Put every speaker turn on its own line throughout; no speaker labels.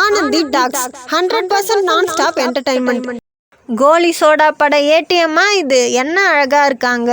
Anandhi talks. Hundred percent non stop entertainment
Goli Soda பட ஏடிஎம்மா இது? என்ன அழகா இருக்காங்க?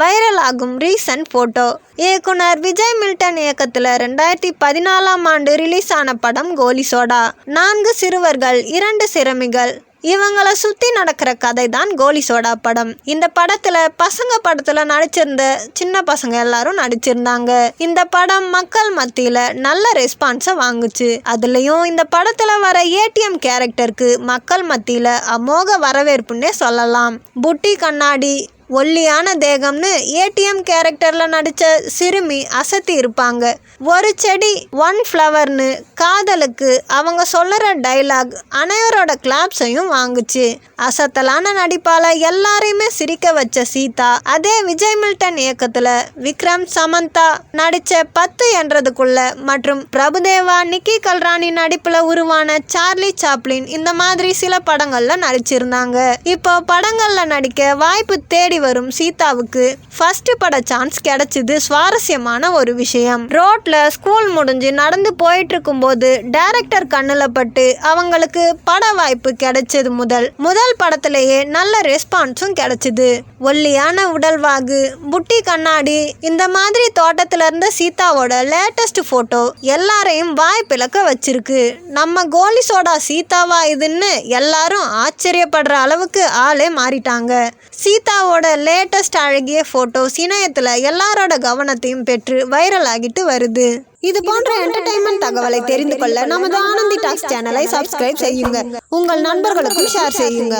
வைரல் ஆகும் ரீசன்ட் ஃபோட்டோ இயக்குனர் விஜய் மில்டன் இயக்கத்தில் ரெண்டாயிரத்தி பதினாலாம் ஆண்டு ரிலீஸ் ஆன படம் கோலி சோடா நான்கு சிறுவர்கள் இரண்டு சிறுமிகள். இவங்களை சுற்றி நடக்கிற கதை தான் கோலி சோடா படம். இந்த படத்தில் பசங்க படத்தில் நடிச்சிருந்த சின்ன பசங்க எல்லாரும் நடிச்சிருந்தாங்க. இந்த படம் மக்கள் மத்தியில் நல்ல ரெஸ்பான்ஸை வாங்குச்சு. அதுலேயும் இந்த படத்தில் வர ஏடிஎம் கேரக்டருக்கு மக்கள் மத்தியில் அமோக வரவேற்புன்னே சொல்லலாம். புட்டி கண்ணாடி ஒல்லியான தேகம்னு ஏடிஎம் கேரக்டரில் நடித்த சிறுமி அசத்தி இருப்பாங்க. ஒரு செடி ஒன் ஃப்ளவர்னு காதலுக்கு அவங்க சொல்லுற டைலாக் அனைவரோட கிளாப்ஸையும் வாங்குச்சு. அசத்தலான நடிப்பால் எல்லாரையுமே சிரிக்க வச்ச சீதா அதே விஜய் மில்டன் இயக்கத்தில் விக்ரம் சமந்தா நடித்த பத்து என்றதுக்குள்ள மற்றும் பிரபுதேவா நிக்கி கல்ராணி நடிப்பில் உருவான சார்லி சாப்ளின் இந்த மாதிரி சில படங்களில் நடிச்சிருந்தாங்க. இப்போ படங்களில் நடிக்க வாய்ப்பு தேடி வரும்? சீதாவுக்கு ஃபர்ஸ்ட் பட சான்ஸ் கிடைச்சது சுவாரஸ்யமான ஒரு விஷயம். ரோட்ல ஸ்கூல் முடிஞ்சு நடந்து போயிட்டு இருக்கும்போது டைரக்டர் கண்ணில் பட்டு அவங்களுக்கு பட வாய்ப்பு கிடைச்சது முதல். முதல் படத்திலேயே நல்ல ரெஸ்பான்ஸும் கிடைச்சது. ஒல்லியான உடல்வாகு புட்டி கண்ணாடி இந்த மாதிரி தோட்டத்துல இருந்த சீதாவோட லேட்டஸ்ட் போட்டோ எல்லாரையும் வாய் பிளக்க வச்சிருக்கு. நம்ம கோலி சோடா சீதாவா இதுன்னு எல்லாரும் ஆச்சரியப்படுற அளவுக்கு ஆளே மாறிட்டாங்க. சீதாவோட லேட்டஸ்ட் அழகிய போட்டோஸ் இணையத்தில் எல்லாரோட கவனத்தையும் பெற்று வைரல் ஆகிட்டு வருது.
இது போன்ற என்டர்டைன்மெண்ட் தகவலை தெரிந்து கொள்ள நமது ஆனந்தி டாக்ஸ் சேனலை சப்ஸ்கிரைப் செய்யுங்க. உங்கள் நண்பர்களுக்கும் ஷேர் செய்யுங்க.